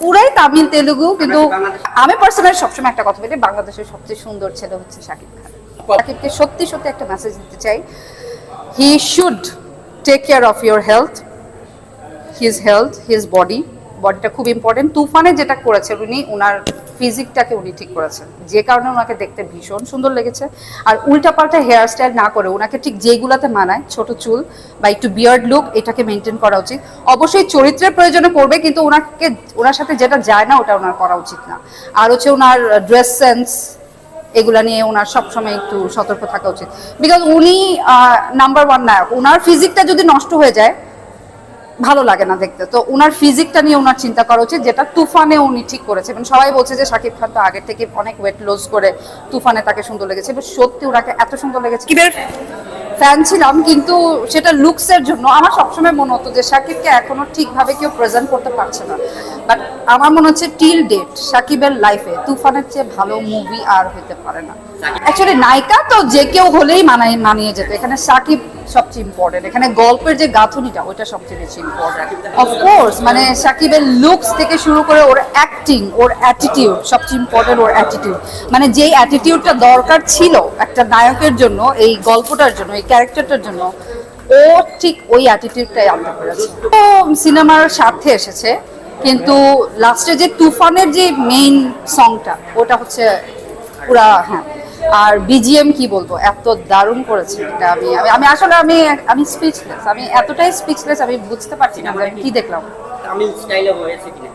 পুরাই তামিল, তেলুগু, কিন্তু আমি পার্সোনালি সবসময় একটা কথা বলি, বাংলাদেশের সবচেয়ে সুন্দর ছেলে হচ্ছে শাকিব খান। শাকিবকে সত্যি সত্যি একটা মেসেজ দিতে চাই। He should take care of your health his health his body বডিটা খুব ইম্পর্টেন্ট তুফানে যেটা করেছেন উনি ওনার ফিজিকটাকে উনি ঠিক করেছেন। যে কারণে ওনাকে দেখতে ভীষণ সুন্দর লেগেছে। আর উল্টাপাল্টা হেয়ার স্টাইল না করে ওনাকে ঠিক যেগুলাতে মানায়, ছোট চুল বা একটু বিয়ার্ড লুক এটাকে মেনটেন করা উচিত। অবশ্যই চরিত্রের প্রয়োজনে পড়বে, কিন্তু ওনাকে, ওনার সাথে যেটা যায় না, ওটা ওনার করা উচিত না। আর হচ্ছে ওনার ড্রেস সেন্স এগুলা নিয়ে ওনার সবসময় একটু সতর্ক থাকা উচিত। বিকজ উনি নাম্বার ওয়ান নায়ক। ওনার ফিজিকটা যদি নষ্ট হয়ে যায় ভালো লাগে না দেখতে। তো ওনার ফিজিকটা নিয়ে ওনার চিন্তা করা উচিত যেটা তুফানে উনি ঠিক করেছে। এবং সবাই বলছে যে শাকিব খান তো আগের থেকে অনেক ওয়েট লস করে তুফানে তাকে সুন্দর লেগেছে। এবার সত্যি ওনাকে এত সুন্দর লেগেছে। ফ্যান ছিলাম কিন্তু সেটা লুকসের জন্য। আমার সবসময় মনে হতো যে শাকিবকে এখনও ঠিকভাবে কেউ প্রেজেন্ট করতে পারছে না। বাট আমার মনে হচ্ছে টিল ডেট শাকিবের লাইফে তুফানের চেয়ে ভালো মুভি আর হইতে পারে না। অ্যাকচুয়ালি নায়িকা তো যে কেউ হলেই মানায় মানিয়ে যেত। এখানে সাকিব সবচেয়ে ইম্পর্টেন্ট এখানে গল্পের যে গাঁথুনিটা, ওইটা সবচেয়ে বেশি ইম্পর্টেন্ট অফকোর্স মানে সাকিবের লুকস থেকে শুরু করে ওর অ্যাক্টিং ওর অ্যাটিটিউড সবচেয়ে ইম্পর্টেন্ট ওর অ্যাটিটিউড মানে যেই অ্যাটিটিউডটা দরকার ছিল একটা নায়কের জন্য, এই গল্পটার জন্য, এই ক্যারেক্টারটার জন্য, ও ঠিক ওই অ্যাটিটিউডটাই আনতে পেরেছে। ও সিনেমার স্বার্থে এসেছে, কিন্তু লাস্টে যে তুফানের যে মেইন সংটা ওটা হচ্ছে পুরা হ্যাঁ আর বিজিএম কি বলব? এত দারুণ করেছে এটা আমি আমি- আসলে আমি আমি স্পিচলেস আমি এতটাই স্পিচলেস আমি বুঝতে পারছি না যে আমি কি দেখলাম। তামিল স্টাইলে হয়েছে কিনা?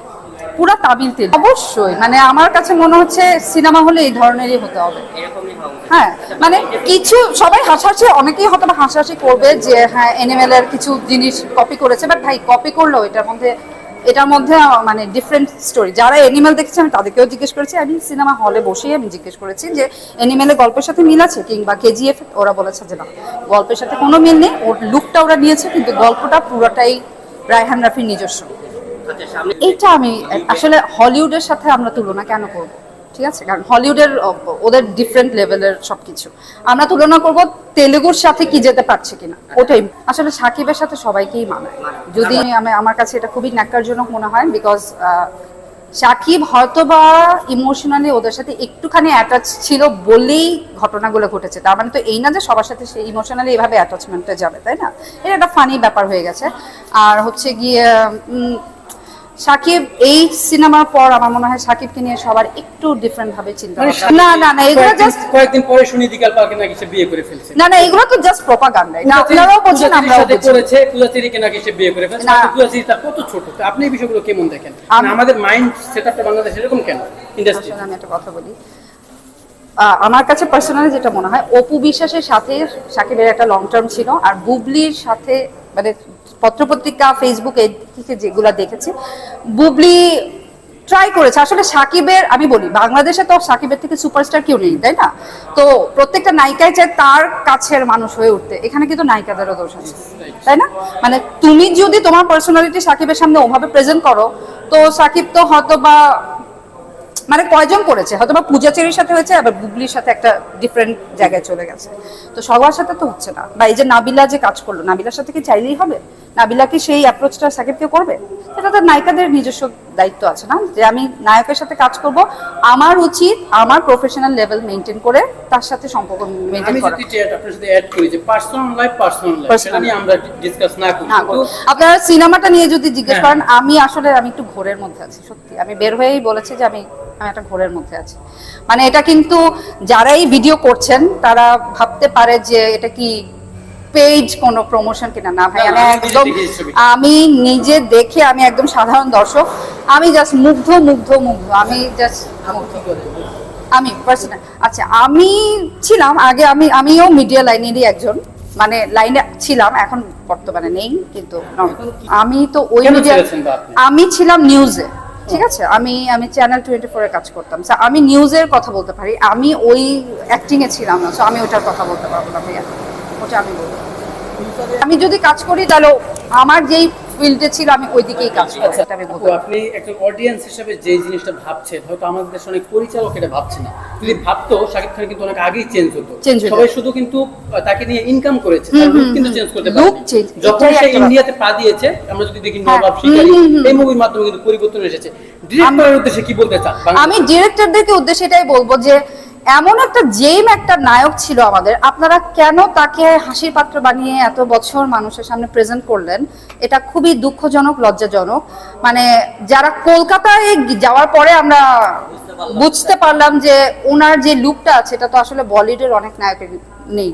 পুরা তামিল তেল। অবশ্যই মানে আমার কাছে মনে হচ্ছে সিনেমা হলে এই ধরনেরই হতে হবে। হ্যাঁ মানে কিছু সবাই হাসাহাসি অনেকেই হয়তো হাসাহাসি করবে যে হ্যাঁ এনিমেল এর কিছু জিনিস কপি করেছে বাট ভাই কপি করলেও এটার মধ্যে এটার মধ্যে মানে ডিফারেন্ট স্টোরি যারা এনিমেল দেখেছে আমি তাদেরকেও জিজ্ঞেস করেছি। আমি সিনেমা হলে বসেই আমি জিজ্ঞেস করেছি যে অ্যানিমেলের গল্পের সাথে মিল আছে? কিংবা কেজিএফ ওরা বলেছে যে না গল্পের সাথে কোনো মিল নেই। ওর লুকটা ওরা নিয়েছে কিন্তু গল্পটা পুরোটাই রায়হান রাফির নিজস্ব। আচ্ছা এটা আমি আসলে হলিউডের সাথে আমরা তুলনা কেন করব? ঠিক আছে? কারণ হলিউডের ওদের ডিফারেন্ট লেভেলের সবকিছু। আমরা তুলনা করব তেলেগুর সাথে কি যেতে পারছে কিনা। ওটাই। আসলে সাকিবের সাথে সবাইকেই মানায়। যদি আমি, আমার কাছে এটা খুবই ন্যাক্কারজনক মনে হয় বিকজ সাকিব হয়তো বা ইমোশনালি ওদের সাথে একটুখানি অ্যাটাচ ছিল বলেই ঘটনাগুলো ঘটেছে। তার মানে তো এই না যে সবার সাথে সে ইমোশনালি এভাবে অ্যাটাচমেন্টে যাবে, তাই না? এটা একটা ফানি ব্যাপার হয়ে গেছে। আর হচ্ছে গিয়ে সাকিব এই সিনেমার পর আমার মনে হয় সাকিবকে নিয়ে সবার একটু ডিফারেন্ট ভাবে চিন্তা মানে না না না এগুলো জাস্ট কয়েকদিন পরে শুনি দিকাল পালকে নাকি সে বিয়ে করে ফেলছে। না না এগুলো তো জাস্ট প্রপাগান্ডা না আপনারাও বলছেন আমরাও বলছি। করেছে পূজাচেরিকে নাকি সে বিয়ে করে ফেলছে। না। কিন্তু তার কত ছোট? তো আপনি এই বিষয়গুলো কেমন দেখেন? মানে আমাদের মাইন্ড সেটআপটা বাংলাদেশ এরকম কেন? ইন্ডাস্ট্রি আমি একটা কথা বলি। আমার কাছে পার্সোনালি যেটা মনে হয় অপু বিশ্বাসের সাথে সাকিবের একটা লং টার্ম ছিল আর বুবলির সাথে মানে পত্রপত্রিকা ফেসবুকে থেকে যেগুলো দেখেছি, বুবলি ট্রাই করেছে। আসলে সাকিবের, আমি বলি, বাংলাদেশে তো সাকিবের থেকে সুপারস্টার কেউ নেই, তাই না? তো প্রত্যেকটা নায়িকায় চায় তার কাছের মানুষ হয়ে উঠতে। এখানে কিন্তু নায়িকাদেরও দোষ আছে, তাই না? মানে তুমি যদি তোমার পার্সোনালিটি সাকিবের সামনে ওভাবে প্রেজেন্ট করো, তো সাকিব তো হয়তো বা মানে কয়জন করেছে? হয়তো বা পূজাচেরির সাথে হয়েছে আবার বুবলির সাথে একটা ডিফারেন্ট জায়গায় চলে গেছে। তো সবার সাথে তো হচ্ছে না। বা এই যে নাবিলা যে কাজ করল নাবিলার সাথে কি চাইলেই হবে? নাবিলা কি সেই অ্যাপ্রোচটা সাকিবকে করবে? সেটা তো নায়িকাদের নিজস্ব দায়িত্ব আছে না? যে আমি নায়কের সাথে কাজ করব আমার উচিত আমার প্রফেশনাল লেভেল মেনটেন করে তার সাথে সম্পর্ক মেনটেন আমি যদি আপনার সাথে অ্যাড করি যে পার্সোনাল লাইফ পার্সোনাল লাইফ সেটা নিয়ে আমরা ডিসকাস না করি। আপনারা সিনেমাটা নিয়ে যদি জিজ্ঞেস হ্যাঁ। করেন আমি আসলে আমি একটু ঘোরের মধ্যে আছি সত্যি। আমি বের হয়েই বলেছি যে আমি আমি একটা ঘোরের মধ্যে আছি মানে এটা কিন্তু যারাই ভিডিও করছেন তারা ভাবতে পারে যে এটা কি পেজ কোনো প্রমোশন কিনা না ভাই আমি একদম। আমি নিজে দেখে আমি একদম সাধারণ দর্শক আমি জাস্ট মুগ্ধ মুগ্ধ মুগ্ধ আমি জাস্ট? আমি পার্সোনাল আচ্ছা আমি ছিলাম আগে আমি আমিও মিডিয়া লাইনেরই একজন মানে লাইনে ছিলাম এখন বর্তমানে নেই কিন্তু। আমি তো ওই মিডিয়া? আমি ছিলাম নিউজে ঠিক আছে? আমি আমি চ্যানেল টোয়েন্টি ফোরে কাজ করতাম। সো আমি নিউজের কথা বলতে পারি। আমি ওই অ্যাক্টিংয়ে এ ছিলাম না। সো আমি ওটার কথা বলতে পারব না ভাইয়া। ওটা আমি বলব। আমি যদি কাজ করি তাহলে আমার যেই ফিল্ডে ছিল আমি ওই দিকেই কাজ করছি আমি বলতে আপনি একজন অডিয়েন্স হিসেবে যে জিনিসটা ভাবছেন হয়তো আমাদের দেশে অনেক পরিচালক এটা ভাবছে না। যদি ভাবতো শাকিব খান কিন্তু অনেক আগেই চেঞ্জ হতো। সবাই শুধু কিন্তু তাকে নিয়ে ইনকাম করেছে কিন্তু চেঞ্জ করতে change, যখন সে ইন্ডিয়াতে পা দিয়েছে আমরা যদি দেখি হ্যাঁ, নবাব শিকারী। এই মুভির মাধ্যমে কিন্তু পরিবর্তন এসেছে। ডিরেক্টরের উদ্দেশ্যে কি বলতে চান? আমি ডিরেক্টরদেরকে উদ্দেশ্যে এটাই বলব যে এমন একটা জেম একটা নায়ক ছিল আমাদের আপনারা কেন তাকে হাসির পাত্র বানিয়ে এত বছর মানুষের সামনে প্রেজেন্ট করলেন? এটা খুবই দুঃখজনক, লজ্জাজনক। মানে যারা কলকাতায় যাওয়ার পরে আমরা বুঝতে পারলাম যে ওনার যে লুকটা আছে, এটা তো আসলে বলিউডের অনেক নায়কের নেই।